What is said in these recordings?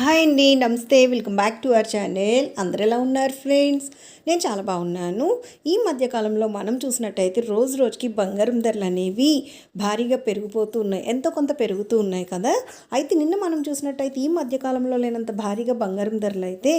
Hi అండి నమస్తే. Welcome back to our channel. అందరు ఎలా ఉన్నారు ఫ్రెండ్స్? నేను చాలా బాగున్నాను. ఈ మధ్యకాలంలో మనం చూసినట్టయితే రోజు రోజుకి బంగారం ధరలు అనేవి భారీగా పెరిగిపోతూ ఉన్నాయి. ఎంతో కొంత పెరుగుతూ ఉన్నాయి కదా? అయితే నిన్న మనం చూసినట్టయితే ఈ మధ్యకాలంలో లేనంత భారీగా బంగారం ధరలు అయితే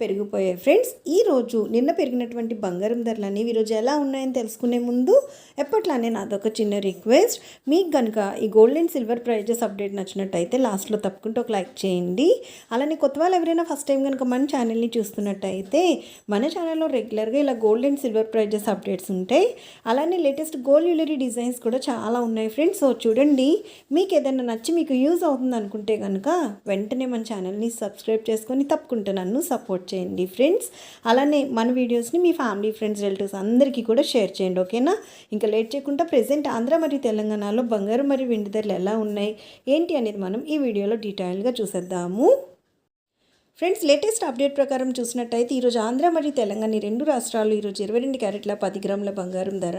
పెరిగిపోయాయి. ఫ్రెండ్స్ ఈరోజు నిన్న పెరిగినటువంటి బంగారం ధరలు అనేవి ఈరోజు ఎలా ఉన్నాయని తెలుసుకునే ముందు ఎప్పట్లానే నాదొక చిన్న రిక్వెస్ట్. మీకు కనుక ఈ gold and silver prizes update నచ్చినట్టయితే లాస్ట్లో తప్పకుండా ఒక లైక్ చేయండి. అలానే కొత్త వాళ్ళు ఎవరైనా ఫస్ట్ టైం కనుక మన ఛానల్ని చూస్తున్నట్టయితే మన ఛానల్లో రెగ్యులర్గా ఇలా gold and silver prizes updates ఉంటాయి. అలానే లేటెస్ట్ గోల్డ్ జ్యువెలరీ డిజైన్స్ కూడా చాలా ఉన్నాయి ఫ్రెండ్స్ సో చూడండి మీకు ఏదైనా నచ్చి మీకు యూజ్ అవుతుంది అనుకుంటే కనుక వెంటనే మన ఛానల్ని సబ్స్క్రైబ్ చేసుకొని తప్పకుండా నన్ను సపోర్ట్ చేయండి ఫ్రెండ్స్ అలానే మన వీడియోస్ని మీ ఫ్యామిలీ ఫ్రెండ్స్ రిలేటివ్స్ అందరికీ కూడా షేర్ చేయండి ఓకేనా ఇంకా లేట్ చేయకుండా ప్రెసెంట్ ఆంధ్ర మరియు తెలంగాణలో బంగారు మరియు వెండి ధరలు ఎలా ఉన్నాయి? ఏంటి అనేది మనం ఈ వీడియోలో డీటెయిల్గా చూసేద్దాము. ఫ్రెండ్స్ లేటెస్ట్ అప్డేట్ ప్రకారం చూసినట్టయితే ఈరోజు ఆంధ్ర మరియు తెలంగాణ రెండు రాష్ట్రాలు ఈరోజు ఇరవై రెండు క్యారెట్ల పది గ్రాముల బంగారం ధర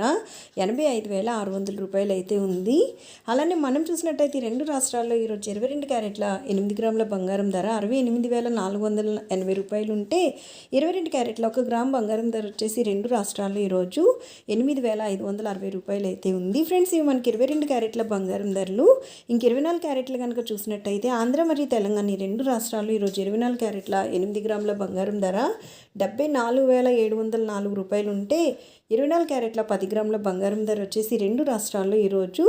ఎనభై ఐదు వేల ఆరు వందల రూపాయలు అయితే ఉంది. అలానే మనం చూసినట్టయితే ఈ రెండు రాష్ట్రాల్లో ఈరోజు ఇరవై రెండు క్యారెట్ల ఎనిమిది గ్రాముల బంగారం ధర అరవై ఎనిమిది వేల నాలుగు వందల ఎనభై రూపాయలు ఉంటే ఇరవై రెండు క్యారెట్ల ఒక గ్రామ్ బంగారం ధర వచ్చేసి రెండు రాష్ట్రాల్లో ఈరోజు ఎనిమిది వేల ఐదు వందల అరవై రూపాయలు అయితే ఉంది. ఫ్రెండ్స్ ఇవి మనకి ఇరవై రెండు క్యారెట్ల బంగారం ధరలు. ఇంక ఇరవై నాలుగు క్యారెట్లు కనుక చూసినట్టయితే ఆంధ్ర మరియు తెలంగాణ రెండు రాష్ట్రాల్లో ఈరోజు ఇరవై నాలుగు క్యారెట్ల ఎనిమిది గ్రాముల బంగారం ధర డెబ్బై నాలుగు వేల ఏడు వందల నాలుగు రూపాయలు ఉంటే ఇరవై నాలుగు క్యారెట్ల పది గ్రాముల బంగారం ధర వచ్చేసి రెండు రాష్ట్రాల్లో ఈరోజు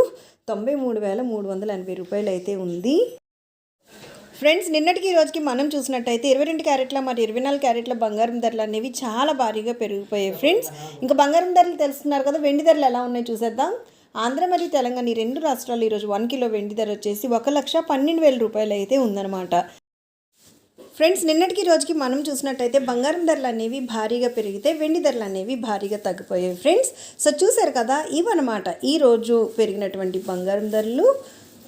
తొంభై మూడు వేల మూడు వందల ఎనభై రూపాయలు అయితే ఉంది. ఫ్రెండ్స్ నిన్నటికి ఈ రోజుకి మనం చూసినట్టయితే ఇరవై రెండు క్యారెట్ల మరి ఇరవై నాలుగు క్యారెట్ల బంగారం ధరలు అనేవి చాలా భారీగా పెరిగిపోయాయి. ఫ్రెండ్స్ ఇంకా బంగారం ధరలు తెలుస్తున్నారు కదా వెండి ధరలు ఎలా ఉన్నాయో చూసేద్దాం. ఆంధ్ర మరియు తెలంగాణ ఈ రెండు రాష్ట్రాలు ఈరోజు వన్ కిలో వెండి ధర వచ్చేసి ఒక లక్ష పన్నెండు వేల రూపాయలు అయితే ఉందన్నమాట. ఫ్రెండ్స్ నిన్నటికి రోజుకి మనం చూసినట్టయితే బంగారం ధరలు అనేవి భారీగా పెరిగితే వెండి ధరలు అనేవి భారీగా తగ్గిపోయాయి ఫ్రెండ్స్. సో చూసారు కదా ఇవన్నమాట. ఈరోజు పెరిగినటువంటి బంగారం ధరలు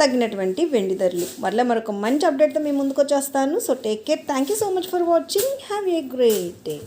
తగ్గినటువంటి వెండి ధరలు. మరలా మరొక మంచి అప్డేట్తో మేము ముందుకు వచ్చేస్తాను. So take care thank you so much for watching have a great day